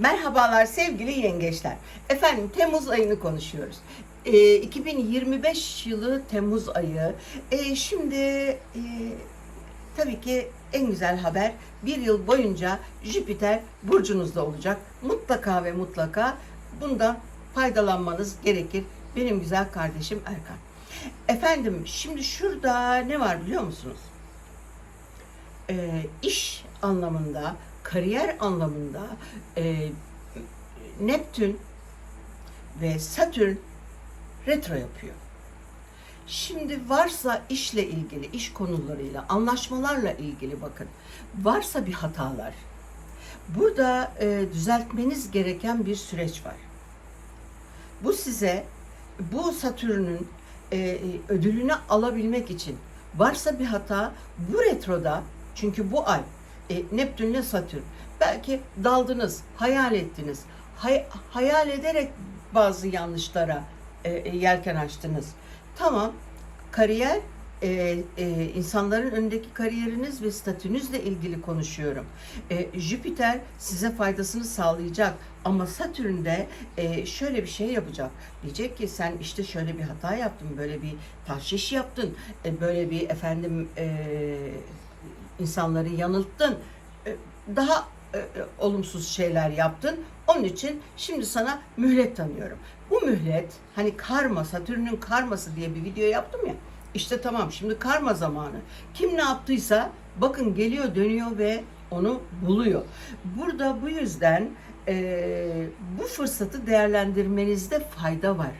Merhabalar sevgili yengeçler. Efendim Temmuz ayını konuşuyoruz. Ee, 2025 yılı Temmuz ayı. Ee, şimdi e, tabii ki en güzel haber bir yıl boyunca Jüpiter burcunuzda olacak. Mutlaka ve mutlaka bundan faydalanmanız gerekir. Benim güzel kardeşim Erkan. Efendim şimdi şurada ne var biliyor musunuz? e, iş anlamında, kariyer anlamında e, Neptün ve Satürn retro yapıyor. Şimdi varsa işle ilgili, iş konularıyla, anlaşmalarla ilgili bakın. Varsa bir hatalar. Burada e, düzeltmeniz gereken bir süreç var. Bu size bu Satürn'ün e, ödülünü alabilmek için varsa bir hata bu retroda çünkü bu ay e, Neptünle Satürn belki daldınız, hayal ettiniz. Hay- hayal ederek bazı yanlışlara e, e, yelken açtınız. Tamam, kariyer e, e, insanların önündeki kariyeriniz ve statünüzle ilgili konuşuyorum. E, Jüpiter size faydasını sağlayacak ama Satürn de e, şöyle bir şey yapacak. Diyecek ki sen işte şöyle bir hata yaptın, böyle bir tahşiş yaptın, e, böyle bir efendim e, insanları yanılttın, e, daha e, e, olumsuz şeyler yaptın. Onun için şimdi sana mühlet tanıyorum. Bu mühlet hani karma, Satürn'ün karması diye bir video yaptım ya. İşte tamam şimdi karma zamanı. Kim ne yaptıysa bakın geliyor dönüyor ve onu buluyor. Burada bu yüzden e, bu fırsatı değerlendirmenizde fayda var.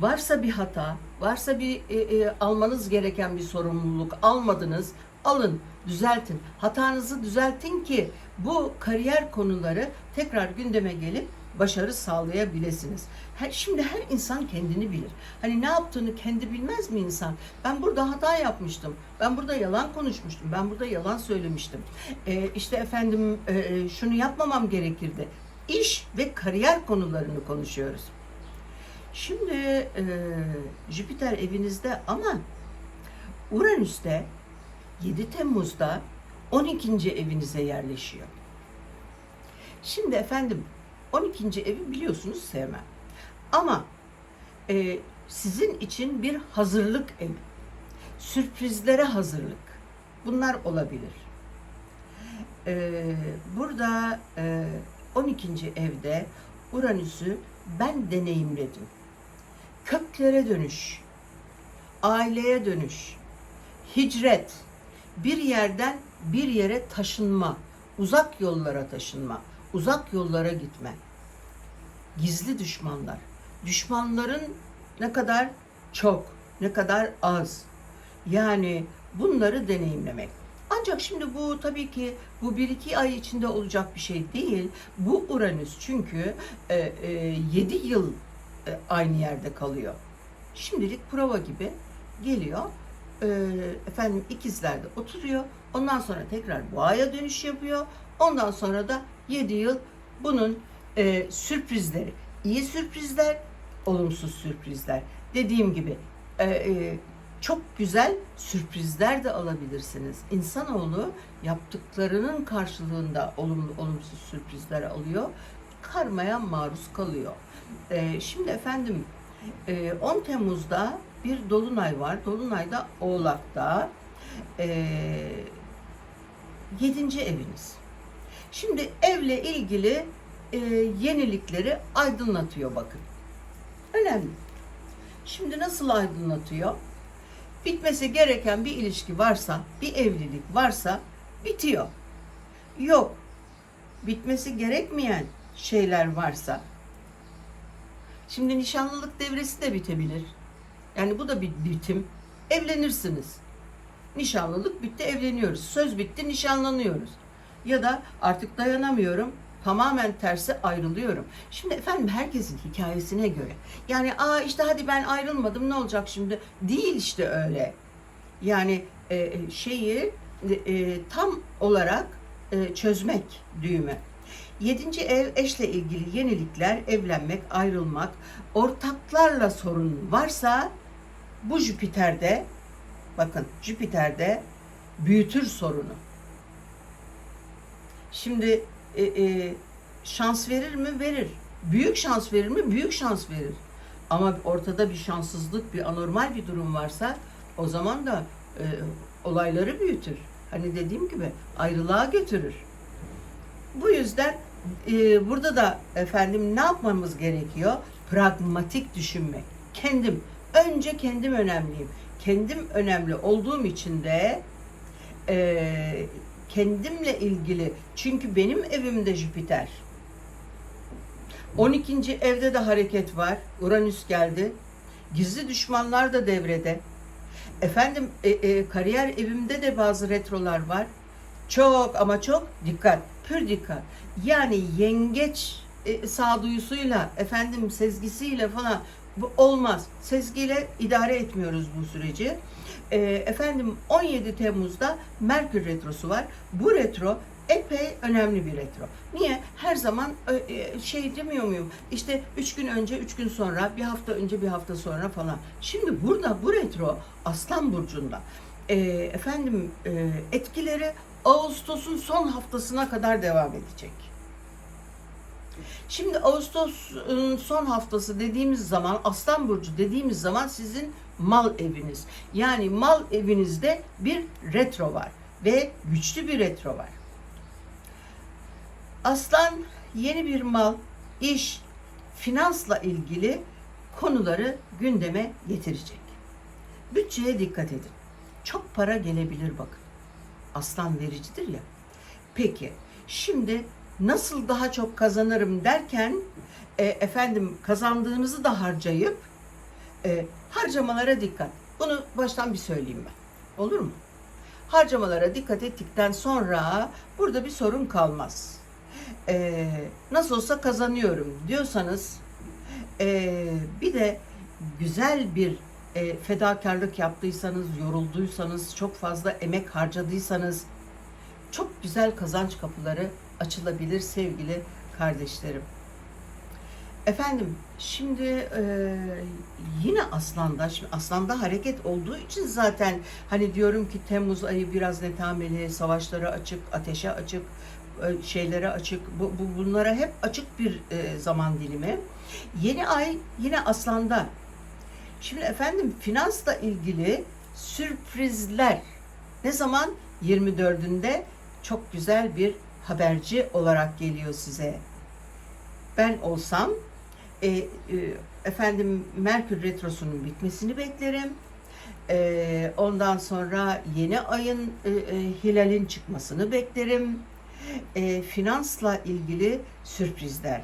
Varsa bir hata, varsa bir e, e, almanız gereken bir sorumluluk almadınız, alın, düzeltin. Hatanızı düzeltin ki bu kariyer konuları tekrar gündeme gelip başarı sağlayabilirsiniz. Her, şimdi her insan kendini bilir. Hani ne yaptığını kendi bilmez mi insan? Ben burada hata yapmıştım. Ben burada yalan konuşmuştum. Ben burada yalan söylemiştim. Ee, işte efendim e, şunu yapmamam gerekirdi. İş ve kariyer konularını konuşuyoruz. Şimdi e, Jüpiter evinizde ama Uranüs'te 7 Temmuz'da 12. evinize yerleşiyor. Şimdi efendim 12. evi biliyorsunuz sevmem. Ama e, sizin için bir hazırlık evi. Sürprizlere hazırlık. Bunlar olabilir. E, burada e, 12. evde Uranüs'ü ben deneyimledim. Köklere dönüş, aileye dönüş, hicret, bir yerden bir yere taşınma, uzak yollara taşınma, uzak yollara gitme. Gizli düşmanlar. Düşmanların ne kadar çok, ne kadar az. Yani bunları deneyimlemek. Ancak şimdi bu tabii ki bu bir iki ay içinde olacak bir şey değil. Bu Uranüs çünkü e, e, 7 yıl e, aynı yerde kalıyor. Şimdilik prova gibi geliyor. E, efendim ikizlerde oturuyor. Ondan sonra tekrar boğaya dönüş yapıyor. Ondan sonra da 7 yıl bunun e, sürprizleri. iyi sürprizler, olumsuz sürprizler. Dediğim gibi çok güzel sürprizler de alabilirsiniz. İnsanoğlu yaptıklarının karşılığında olumlu olumsuz sürprizler alıyor. Karmaya maruz kalıyor. E, şimdi efendim e, 10 Temmuz'da bir dolunay var. Dolunay da Oğlak'ta. E, 7. eviniz. Şimdi evle ilgili e, yenilikleri aydınlatıyor bakın. Önemli. Şimdi nasıl aydınlatıyor? Bitmesi gereken bir ilişki varsa, bir evlilik varsa bitiyor. Yok. Bitmesi gerekmeyen şeyler varsa. Şimdi nişanlılık devresi de bitebilir. Yani bu da bir bitim. Evlenirsiniz. Nişanlılık bitti, evleniyoruz. Söz bitti, nişanlanıyoruz. Ya da artık dayanamıyorum, tamamen tersi ayrılıyorum. Şimdi efendim herkesin hikayesine göre. Yani aa işte hadi ben ayrılmadım ne olacak şimdi? Değil işte öyle. Yani e, şeyi e, tam olarak e, çözmek düğümü. Yedinci ev eşle ilgili yenilikler, evlenmek, ayrılmak, ortaklarla sorun varsa bu Jüpiter'de bakın Jüpiter'de büyütür sorunu. Şimdi e, e, şans verir mi? Verir. Büyük şans verir mi? Büyük şans verir. Ama ortada bir şanssızlık, bir anormal bir durum varsa o zaman da e, olayları büyütür. Hani dediğim gibi ayrılığa götürür. Bu yüzden e, burada da efendim ne yapmamız gerekiyor? Pragmatik düşünmek. Kendim, önce kendim önemliyim. Kendim önemli olduğum için de e, kendimle ilgili çünkü benim evimde Jüpiter. 12. evde de hareket var. Uranüs geldi. Gizli düşmanlar da devrede. Efendim e, e, kariyer evimde de bazı retrolar var. Çok ama çok dikkat. Pür dikkat. Yani yengeç e, sağduyusuyla, efendim sezgisiyle falan bu olmaz. Sezgiyle idare etmiyoruz bu süreci. E, efendim 17 Temmuz'da Merkür retrosu var. Bu retro epey önemli bir retro. Niye? Her zaman e, e, şey demiyor muyum? İşte üç gün önce, üç gün sonra, bir hafta önce, bir hafta sonra falan. Şimdi burada bu retro Aslan Burcu'nda. E, efendim e, etkileri Ağustos'un son haftasına kadar devam edecek. Şimdi Ağustos'un son haftası dediğimiz zaman Aslan Burcu dediğimiz zaman sizin mal eviniz. Yani mal evinizde bir retro var ve güçlü bir retro var. Aslan yeni bir mal, iş, finansla ilgili konuları gündeme getirecek. Bütçeye dikkat edin. Çok para gelebilir bakın. Aslan vericidir ya. Peki şimdi nasıl daha çok kazanırım derken e, efendim kazandığınızı da harcayıp e, harcamalara dikkat. Bunu baştan bir söyleyeyim ben. Olur mu? Harcamalara dikkat ettikten sonra burada bir sorun kalmaz. E, nasıl olsa kazanıyorum diyorsanız e, bir de güzel bir e, fedakarlık yaptıysanız, yorulduysanız, çok fazla emek harcadıysanız çok güzel kazanç kapıları açılabilir sevgili kardeşlerim. Efendim şimdi e, yine Aslan'da, şimdi Aslan'da hareket olduğu için zaten hani diyorum ki Temmuz ayı biraz netameli, savaşlara açık, ateşe açık, e, şeylere açık, bu, bu bunlara hep açık bir e, zaman dilimi. Yeni ay yine Aslan'da. Şimdi efendim finansla ilgili sürprizler ne zaman 24'ünde çok güzel bir haberci olarak geliyor size. Ben olsam e, e, efendim Merkür retrosunun bitmesini beklerim. E, ondan sonra yeni ayın e, e, hilalin çıkmasını beklerim. E, finansla ilgili sürprizler.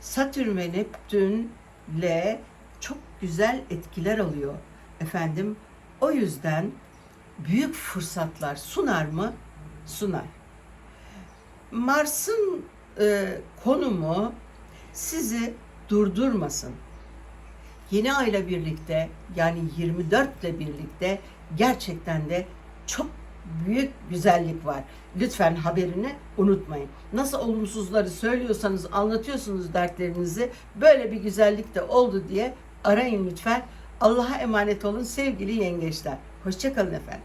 Satürn ve Neptün'le çok güzel etkiler alıyor efendim. O yüzden büyük fırsatlar sunar mı? Sunar. Mars'ın e, konumu sizi durdurmasın. Yeni ayla birlikte yani 24 ile birlikte gerçekten de çok büyük güzellik var. Lütfen haberini unutmayın. Nasıl olumsuzları söylüyorsanız, anlatıyorsunuz dertlerinizi, böyle bir güzellik de oldu diye arayın lütfen. Allah'a emanet olun sevgili yengeçler. Hoşçakalın efendim.